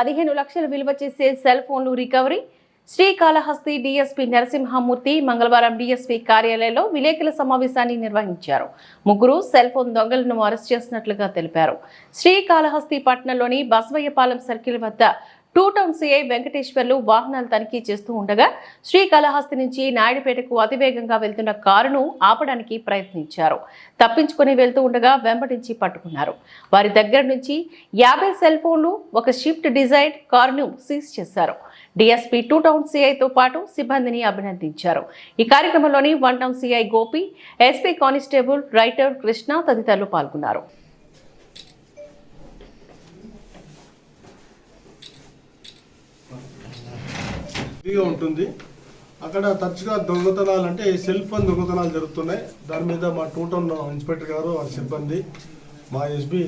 పదిహేను లక్షలు విలువ చేసే సెల్ ఫోన్లు రికవరీ. శ్రీకాళహస్తి డీఎస్పీ నరసింహమూర్తి మంగళవారం డీఎస్పీ కార్యాలయంలో విలేకరుల సమావేశాన్ని నిర్వహించారు. ముగ్గురు సెల్ ఫోన్ దొంగలను అరెస్ట్ చేసినట్లుగా తెలిపారు. శ్రీకాళహస్తి పట్టణంలోని బసవయ్యపాలెం సర్కిల్ వద్ద టూ టౌన్ సిఐ వెంకటేశ్వర్లు వాహనాలు తనిఖీ చేస్తూ ఉండగా శ్రీకాళహస్తి నుంచి నాయుడుపేటకు అతివేగంగా వెళ్తున్న కారును ఆపడానికి ప్రయత్నించారు. తప్పించుకుని వెళ్తూ ఉండగా వెంబడించి పట్టుకున్నారు. వారి దగ్గర నుంచి యాభై సెల్ ఫోన్లు ఒక షిఫ్ట్ డిజైర్ కారును సీజ్ చేశారు. డిఎస్పీ టూ టౌన్ సిఐతో పాటు సిబ్బందిని అభినందించారు. ఈ కార్యక్రమంలోని one town CI Gopi SP constable writer Krishna తదితరులు పాల్గొన్నారు. ఫ్రీగా ఉంటుంది. అక్కడ తరచుగా దొంగతనాలు అంటే సెల్ ఫోన్ దొంగతనాలు జరుగుతున్నాయి. దాని మీద మా టూ టౌన్ ఇన్స్పెక్టర్ గారు వారి సిబ్బంది మా ఎస్బి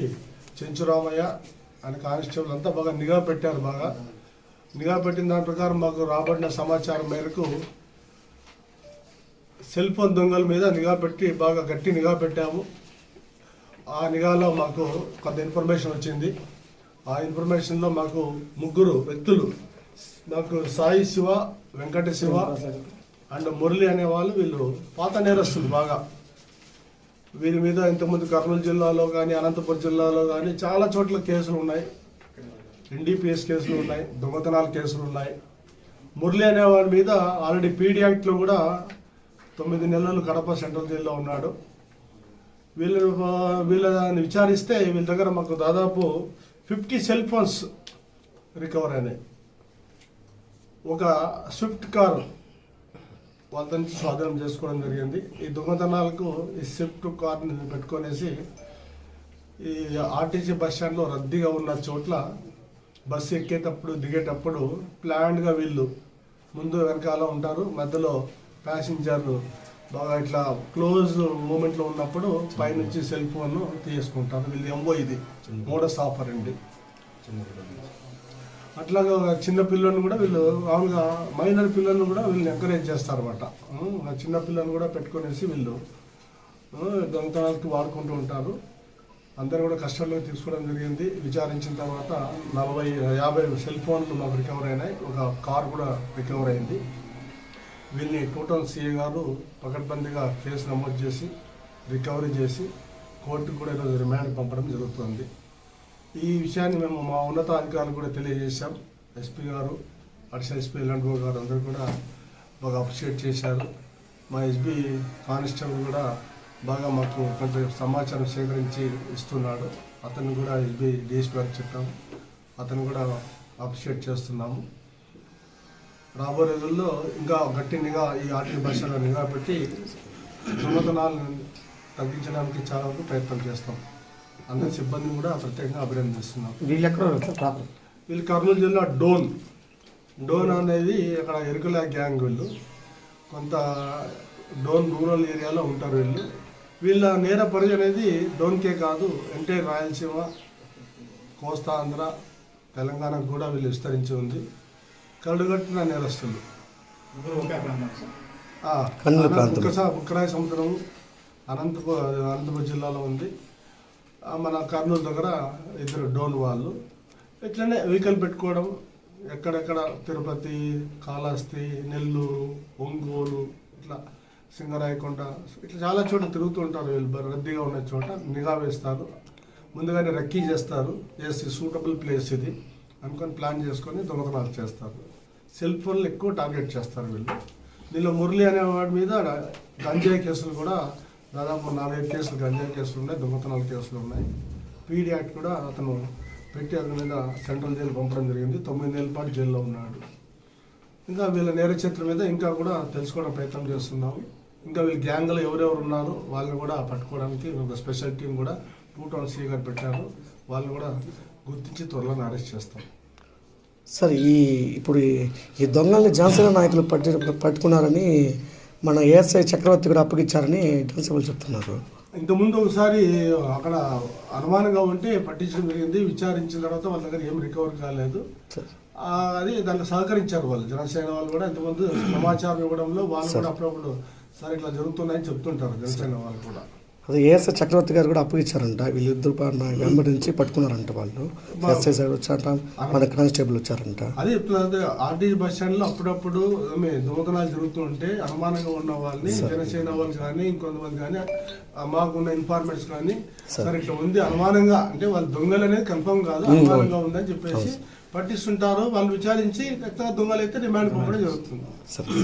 చెంచురామయ్య ఆయన కానిస్టేబుల్ అంతా బాగా నిఘా పెట్టారు బాగా. నిఘా పెట్టిన దాని ప్రకారం మాకు రాబడిన సమాచారం మేరకు సెల్ ఫోన్ దొంగల మీద నిఘా పెట్టి బాగా గట్టి నిఘా పెట్టాము. ఆ నిఘాలో మాకు కొంత ఇన్ఫర్మేషన్ వచ్చింది. ఆ ఇన్ఫర్మేషన్లో మాకు ముగ్గురు వ్యక్తులు నాకు సాయి శివ వెంకట శివ అండ్ మురళి అనే వాళ్ళు వీళ్ళు పాత నేరస్తులు బాగా. వీరి మీద ఇంతకుముందు కర్నూలు జిల్లాలో కానీ అనంతపురం జిల్లాలో కానీ చాలా చోట్ల కేసులు ఉన్నాయి. ఎన్డీపీఎస్ కేసులు ఉన్నాయి దొంగతనాల కేసులు ఉన్నాయి. మురళి అనే వాడి మీద ఆల్రెడీ పీడీ యాక్ట్లో కూడా తొమ్మిది నెలలు కడప సెంట్రల్ జైల్లో ఉన్నాడు. వీళ్ళు వీళ్ళని విచారిస్తే వీళ్ళ దగ్గర మాకు దాదాపు ఫిఫ్టీ సెల్ ఫోన్స్ రికవర్ అయినాయి. ఒక స్విఫ్ట్ కారు వాళ్ళ నుంచి స్వాధీనం చేసుకోవడం జరిగింది. ఈ దొంగతనాలకు ఈ స్విఫ్ట్ కార్ని పెట్టుకొనేసి ఈ ఆర్టీసీ బస్ స్టాండ్లో రద్దీగా ఉన్న చోట్ల బస్సు ఎక్కేటప్పుడు దిగేటప్పుడు ప్లాన్డ్గా వీళ్ళు ముందు వెనకాల ఉంటారు. మధ్యలో ప్యాసింజర్ బాగా ఇట్లా క్లోజ్ మూమెంట్లో ఉన్నప్పుడు పైనుంచి సెల్ ఫోన్ తీసుకుంటారు వీళ్ళు ఎంబో ఇది మోడస్ ఆఫర్ అండి. అట్లాగా చిన్న పిల్లల్ని కూడా వీళ్ళు మామూలుగా మైనర్ పిల్లల్ని కూడా వీళ్ళని ఎంకరేజ్ చేస్తారన్నమాట. చిన్న పిల్లల్ని కూడా పెట్టుకునేసి వీళ్ళు దొంగతనాలకు దొంగతనాలకి వాడుకుంటూ ఉంటారు. అందరూ కూడా కష్టంలో తీసుకోవడం జరిగింది. విచారించిన తర్వాత నలభై యాభై సెల్ ఫోన్లు మాకు రికవర్ అయినాయి. ఒక కార్ కూడా రికవర్ అయింది. వీళ్ళని టోటల్ సీఏ గారు పకడ్బందీగా కేసు నమోదు చేసి రికవరీ చేసి కోర్టుకు కూడా ఈరోజు రిమాండ్ పంపడం జరుగుతుంది. ఈ విషయాన్ని మేము మా ఉన్నత అధికారులు కూడా తెలియజేశాం. ఎస్పీ గారు అడిషనల్ ఎస్పీ ఎల్లండ్గో గారు అందరూ కూడా బాగా అప్రిషియేట్ చేశారు. మా ఎస్బీ కానిస్టేబుల్ కూడా బాగా మాకు కొంత సమాచారం సేకరించి ఇస్తున్నాడు. అతను కూడా ఎస్బీ డిఎస్పీ గారికి చెప్పాము అతను కూడా అప్రిషియేట్ చేస్తున్నాము. రాబోయే రోజుల్లో ఇంకా గట్టి నిఘా ఈ ఆర్టీ భాషలో నిఘా పెట్టి దొంగతనాలను తగ్గించడానికి చాలా వరకు ప్రయత్నం చేస్తాం. అందరి సిబ్బందిని కూడా ప్రత్యేకంగా అభినందిస్తున్నాం. వీళ్ళు ఎక్కడ ప్రాపర్? వీళ్ళు కర్నూలు జిల్లా డోన్. డోన్ అనేది అక్కడ ఎరుకల గ్యాంగ్ వీళ్ళు. కొంత డోన్ రూరల్ ఏరియాలో ఉంటారు వీళ్ళు. వీళ్ళ నేర పరిధి అనేది డోన్కే కాదు ఎంటైర్ రాయలసీమ కోస్తా ఆంధ్ర తెలంగాణకు కూడా వీళ్ళు విస్తరించి ఉంది. కరడుగట్టిన నేరస్తులు. బుక్కరాయ సముద్రం అనంతపురం అనంతపురం జిల్లాలో ఉంది. మన కర్నూలు దగ్గర ఇద్దరు డోన్ వాళ్ళు. ఇట్లనే వెహికల్ పెట్టుకోవడం ఎక్కడెక్కడ తిరుపతి కాళహస్తి నెల్లూరు ఒంగోలు ఇట్లా సింగరాయకొండ ఇట్లా చాలా చోట్ల తిరుగుతూ ఉంటారు వీళ్ళు. రద్దీగా ఉన్న చోట నిఘా వేస్తారు. ముందుగానే రెక్కీ చేస్తారు. ఎస్ సూటబుల్ ప్లేస్ ఇది. అనుకొని ప్లాన్ చేసుకొని దొంగతనాలు చేస్తారు. సెల్ ఫోన్లు ఎక్కువ టార్గెట్ చేస్తారు వీళ్ళు. దీనిలో మురళి అనే వాడి మీద గంజాయి కేసులు కూడా దాదాపు నాలుగైదు కేసులు గంజాయి కేసులు ఉన్నాయి దొంగతనాల కేసులు ఉన్నాయి. పీడీ యాక్ట్ కూడా అతను పెట్టి అతని మీద సెంట్రల్ జైలు పంపడం జరిగింది. తొమ్మిది నెలల పాటు జైల్లో ఉన్నాడు. ఇంకా వీళ్ళ నేర చరిత్ర మీద ఇంకా కూడా తెలుసుకోవడం ప్రయత్నం చేస్తున్నాము ఇంకా వీళ్ళ గ్యాంగ్లో ఎవరెవరు ఉన్నారో వాళ్ళని కూడా పట్టుకోవడానికి ఒక స్పెషల్ టీం కూడా టూ టౌన్ సీ గారు పెట్టారు. వాళ్ళని కూడా గుర్తించి త్వరలో అరెస్ట్ చేస్తాం. సార్ ఈ ఇప్పుడు ఈ- ఈ దొంగల్ని జనసేన నాయకులు పట్టి పట్టుకున్నారని మన ఏఎస్ఐ చక్రవర్తి కూడా అప్పగిచ్చారని కానిస్టేబుల్ చెప్తున్నారు. ఇంతకుముందు ఒకసారి అక్కడ అనుమానంగా ఉంటే పట్టించడం జరిగింది. విచారించిన తర్వాత వాళ్ళ దగ్గర ఏం రికవర్ కాలేదు. అది దానికి సహకరించారు వాళ్ళు. జనసేన వాళ్ళు కూడా ఇంతకుముందు సమాచారం ఇవ్వడంలో వాళ్ళు కూడా అప్పుడప్పుడు సార్ ఇట్లా జరుగుతున్నాయని చెప్తుంటారు జనసేన వాళ్ళు కూడా. అదే ఏఎస్ఐ చక్రవర్తి గారు కూడా అప్పగిచ్చారంట వీళ్ళిద్దరు పా- నా వెంబడించి పట్టుకున్నారంట వాళ్ళు. ఎస్ఐ సార్ వచ్చారంట. మన కానిస్టేబుల్ వచ్చారంట. అదే ఆర్టీసీ బస్ స్టాండ్లో అప్పుడప్పుడు దొంగతనాలు జరుగుతుంటే అనుమానంగా ఉన్న వాళ్ళని జనసేన వాళ్ళు కానీ ఇంకొంతమంది కానీ మాకున్న ఇన్ఫార్మేషన్ కానీ సరే. ఇట్లా ఉంది అనుమానంగా అంటే వాళ్ళు దొంగలు అనేది కన్ఫర్మ్ కాదు అనుమానంగా ఉందని చెప్పేసి పట్టిస్తుంటారు. వాళ్ళు విచారించి ఖచ్చితంగా దొంగలు అయితే రిమాండ్ పంపడం జరుగుతుంది.